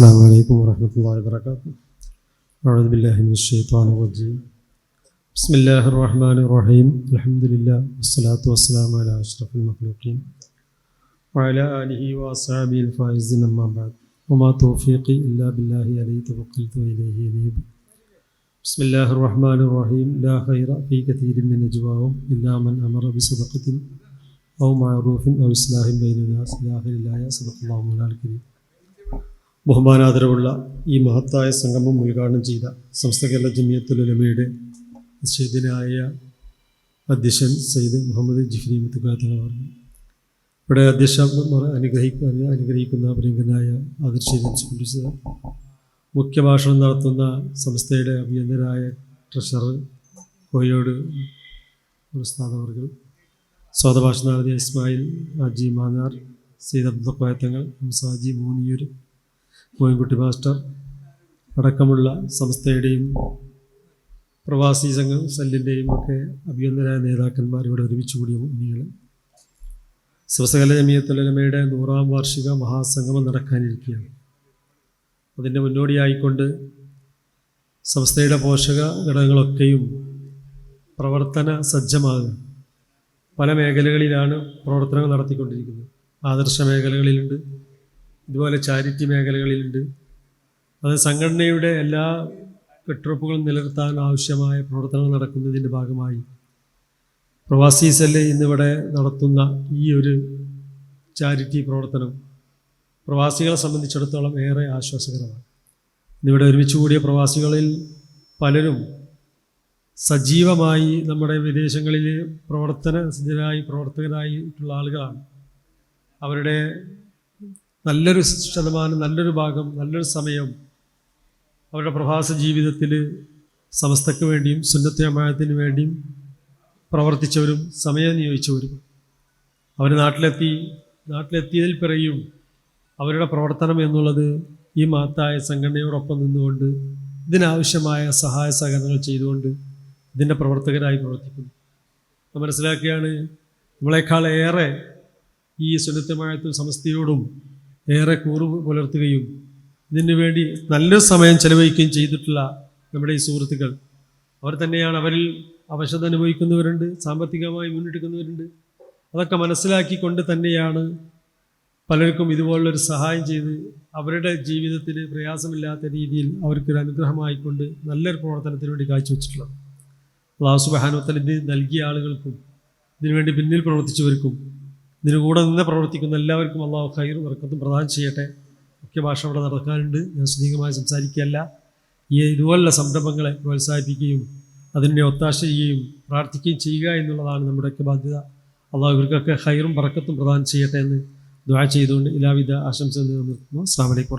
السلام عليكم ورحمة الله وبركاته. أعوذ بالله من الشيطان الرجيم. بسم الله الرحمن الرحيم. الحمد لله والصلاة والسلام على أشرف المخلوقين وعلى آله وأصحابه الفائزين أما بعد. وما توفيقي إلا بالله عليه توكلت وإليه أنيب بسم الله الرحمن الرحيم. لا خير في كثير من نجواهم إلا من أمر بصدقة أو معروف أو إصلاح بين الناس. إلى آخر الآية صدق الله مولانا الكريم. ബഹുമാനാദരവുള്ള ഈ മഹത്തായ സംഗമം ഉദ്ഘാടനം ചെയ്ത സംസ്ഥ കേരള ജമിയത്തുലമയുടെ നിശ്ചിതനായ അധ്യക്ഷൻ സയ്യിദ് മുഹമ്മദ് ജിഫ്രി മുത്തുക്കാത്തങ്ങൾ പറഞ്ഞു. ഇവിടെ അധ്യക്ഷ അനുഗ്രഹിക്കാൻ അനുഗ്രഹിക്കുന്ന പ്രിയങ്കനായ ആദർശീലിച്ചത് മുഖ്യഭാഷണം നടത്തുന്ന സംസ്ഥയുടെ അഭിയന്തരായ ട്രഷറർ കോയോട് ഉസ്താദവർകൾ സ്വാതഭാഷ നടത്തിയ ഇസ്മായിൽ ഹാജി മാനാർ സയ്യിദ് അബ്ദുൽ കോയത്തങ്ങൾ ഹംസാജി മൂന്നിയൂർ മോയിൻകുട്ടി മാസ്റ്റർ അടക്കമുള്ള സംസ്ഥയുടെയും പ്രവാസി സംഘം സെല്ലിന്റെയും ഒക്കെ അഭിയന്തരായ നേതാക്കന്മാർ ഇവിടെ ഒരുമിച്ച് കൂടിയ മുന്നികൾ സ്വസകല ജമിയത്തുലമയുടെ നൂറാം വാർഷിക മഹാസംഗമം നടക്കാനിരിക്കുകയാണ്. അതിന്റെ മുന്നോടിയായിക്കൊണ്ട് സംസ്ഥയുടെ പോഷക ഘടകങ്ങളൊക്കെയും പ്രവർത്തന സജ്ജമാകുക പല മേഖലകളിലാണ് പ്രവർത്തനങ്ങൾ നടത്തിക്കൊണ്ടിരിക്കുന്നത്. ആദർശ മേഖലകളിലുണ്ട്. ഇതുപോലെ ചാരിറ്റി മേഖലകളിലുണ്ട്. അത് സംഘടനയുടെ എല്ലാ കെട്ടുറപ്പുകളും നിലനിർത്താൻ ആവശ്യമായ പ്രവർത്തനങ്ങൾ നടക്കുന്നതിന്റെ ഭാഗമായി പ്രവാസി സെല്ല് ഇന്നിവിടെ നടത്തുന്ന ഈ ഒരു ചാരിറ്റി പ്രവർത്തനം പ്രവാസികളെ സംബന്ധിച്ചിടത്തോളം ഏറെ ആശ്വാസകരമാണ്. ഇന്നിവിടെ ഒരുമിച്ച് കൂടിയ പ്രവാസികളിൽ പലരും സജീവമായി നമ്മുടെ വിദേശങ്ങളിൽ പ്രവർത്തന സജ്ജരായി പ്രവർത്തകരായിട്ടുള്ള ആളുകളാണ്. അവരുടെ നല്ലൊരു ശതമാനം നല്ലൊരു ഭാഗം നല്ലൊരു സമയം അവരുടെ പ്രവാസ ജീവിതത്തിൽ സമസ്തക്ക് വേണ്ടിയും സുന്നത്തമായത്തിന് വേണ്ടിയും പ്രവർത്തിച്ചവരും സമയം നിയോഗിച്ചവരും. അവർ നാട്ടിലെത്തി നാട്ടിലെത്തിയതിൽ പിറയും അവരുടെ പ്രവർത്തനം എന്നുള്ളത് ഈ മഹത്തായ സംഘടനയോടൊപ്പം നിന്നുകൊണ്ട് ഇതിനാവശ്യമായ സഹായ സഹകരണങ്ങൾ ചെയ്തുകൊണ്ട് ഇതിന്റെ പ്രവർത്തകരായി പ്രവർത്തിക്കുന്നു. മനസ്സിലാക്കിയാണ് നമ്മളെക്കാളേറെ ഈ സുന്നത്തമായത്തും സമസ്തയോടും ഏറെ കൂറു പുലർത്തുകയും ഇതിനു വേണ്ടി നല്ല സമയം ചെലവഴിക്കുകയും ചെയ്തിട്ടുള്ള നമ്മുടെ ഈ സുഹൃത്തുക്കൾ. അവർ തന്നെയാണ് അവരിൽ അവശത അനുഭവിക്കുന്നവരുണ്ട് സാമ്പത്തികമായി മുന്നിട്ടുക്കുന്നവരുണ്ട് അതൊക്കെ മനസ്സിലാക്കിക്കൊണ്ട് തന്നെയാണ് പലർക്കും ഇതുപോലുള്ളൊരു സഹായം ചെയ്ത് അവരുടെ ജീവിതത്തിൽ പ്രയാസമില്ലാത്ത രീതിയിൽ അവർക്കൊരു അനുഗ്രഹമായിക്കൊണ്ട് നല്ലൊരു പ്രവർത്തനത്തിന് വേണ്ടി കാഴ്ചവെച്ചിട്ടുള്ളത്. അള്ളാഹു സുബാനോത്തൽ ഇത് നൽകിയ ആളുകൾക്കും ഇതിനുവേണ്ടി പിന്നിൽ പ്രവർത്തിച്ചവർക്കും ഇതിന് കൂടെ നിന്ന് പ്രവർത്തിക്കുന്ന എല്ലാവർക്കും അള്ളാഹു ഖൈർ വർക്കത്തും പ്രദാനം ചെയ്യട്ടെ. മുഖ്യഭാഷ അവിടെ നടക്കാനുണ്ട്. ഞാൻ സുദീർഘമായി സംസാരിക്കുകയല്ല. ഈ ഇതുപോലുള്ള സംരംഭങ്ങളെ പ്രോത്സാഹിപ്പിക്കുകയും അതിനെ ഒത്താശ ചെയ്യുകയും പ്രാർത്ഥിക്കുകയും ചെയ്യുക എന്നുള്ളതാണ് നമ്മുടെയൊക്കെ ബാധ്യത. അള്ളാഹു ഇവർക്കൊക്കെ ഹൈറും പറക്കത്തും പ്രദാനം ചെയ്യട്ടെ എന്ന് ദ്വാ ചെയ്തുകൊണ്ട് എല്ലാവിധ ആശംസ നിർത്തുന്നു അസ്സാം വലൈക്കും